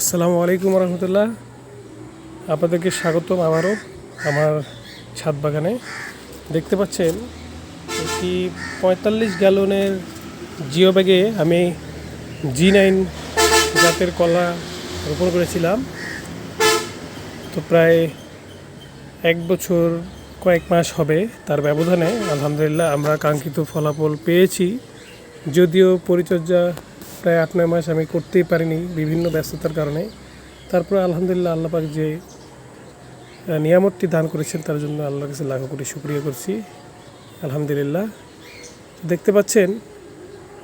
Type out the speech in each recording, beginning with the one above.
আসসালামু আলাইকুম রহমতুল্লাহ। আপনাদেরকে স্বাগতম আবারও আমার ছাদ বাগানে। দেখতে পাচ্ছেন একটি পঁয়তাল্লিশ গ্যালনের জিও ব্যাগে আমি জি নাইন জাতের কলা রোপণ করেছিলাম। তো প্রায় এক বছর কয়েক মাস হবে তার ব্যবধানে। আলহামদুলিল্লাহ আমরা কাঙ্ক্ষিত ফলাফল পেয়েছি। যদিও পরিচর্যা প্রায় আট, নয় মাস আমি করতেই পারিনি বিভিন্ন ব্যস্ততার কারণে। তারপরে আলহামদুলিল্লাহ আল্লাহ পাক যে নিয়ামতটি দান করেছেন তার জন্য আল্লাহর কাছে লাখো কোটি শুক্রিয়া করছি। আলহামদুলিল্লাহ। দেখতে পাচ্ছেন,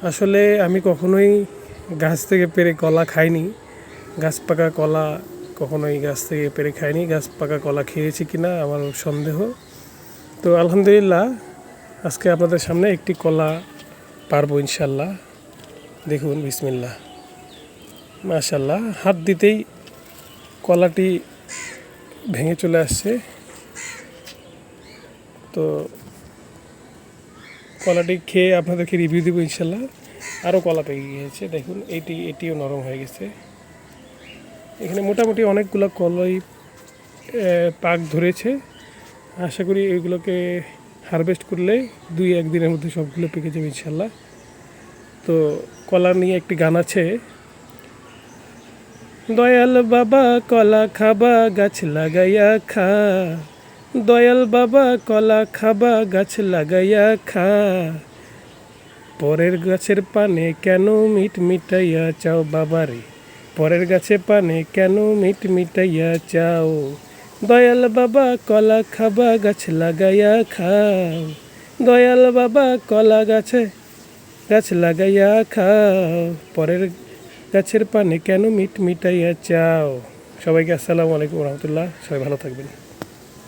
আসলে আমি কখনোই গাছ থেকে পেরে কলা খাইনি। গাছ পাকা কলা কখনোই গাছ থেকে পেরে খাইনি। গাছ পাকা কলা খেয়েছি কিনা আমার সন্দেহ। তো আলহামদুলিল্লাহ, আজকে আপনাদের সামনে একটি কলা পারব ইনশাল্লাহ দেখুন বিসমিল্লা মাশাল্লাহ হাত দিতেই কলাটি ভেঙে চলে আসছে। তো কলাটি খেয়ে আপনাদেরকে রিভিউ দেবো ইনশাল্লাহ আরও কলা পেকে গিয়েছে, দেখুন এইটি এটিও নরম হয়ে গেছে। এখানে মোটামুটি অনেকগুলো কলাই পাক ধরেছে। আশা করি এগুলোকে হারভেস্ট করলে দুই একদিনের মধ্যে সবগুলো পেকে যাবে ইনশাল্লাহ তো কলা নিয়ে একটি গান আছে। দয়াল বাবা কলা খাবা, গাছ লাগাইয়া খা। দয়াল বাবা কলা খাবা, গাছ লাগাইয়া খা। পরের গাছের পানে কেন মিট মিটাইয়া চাও বাবারে? পরের গাছে পানে কেন মিট মিটাইয়া চাও? দয়াল বাবা কলা খাবা, গাছ লাগাইয়া খাও। দয়াল বাবা কলা গাছে গাছ লাগাইয়া খাও, পরের গাছের পানে কেন মিট মিটাইয়া চাও? সবাইকে আসসালামু আলাইকুম রহমতুল্লাহ। সবাই ভালো থাকবেন।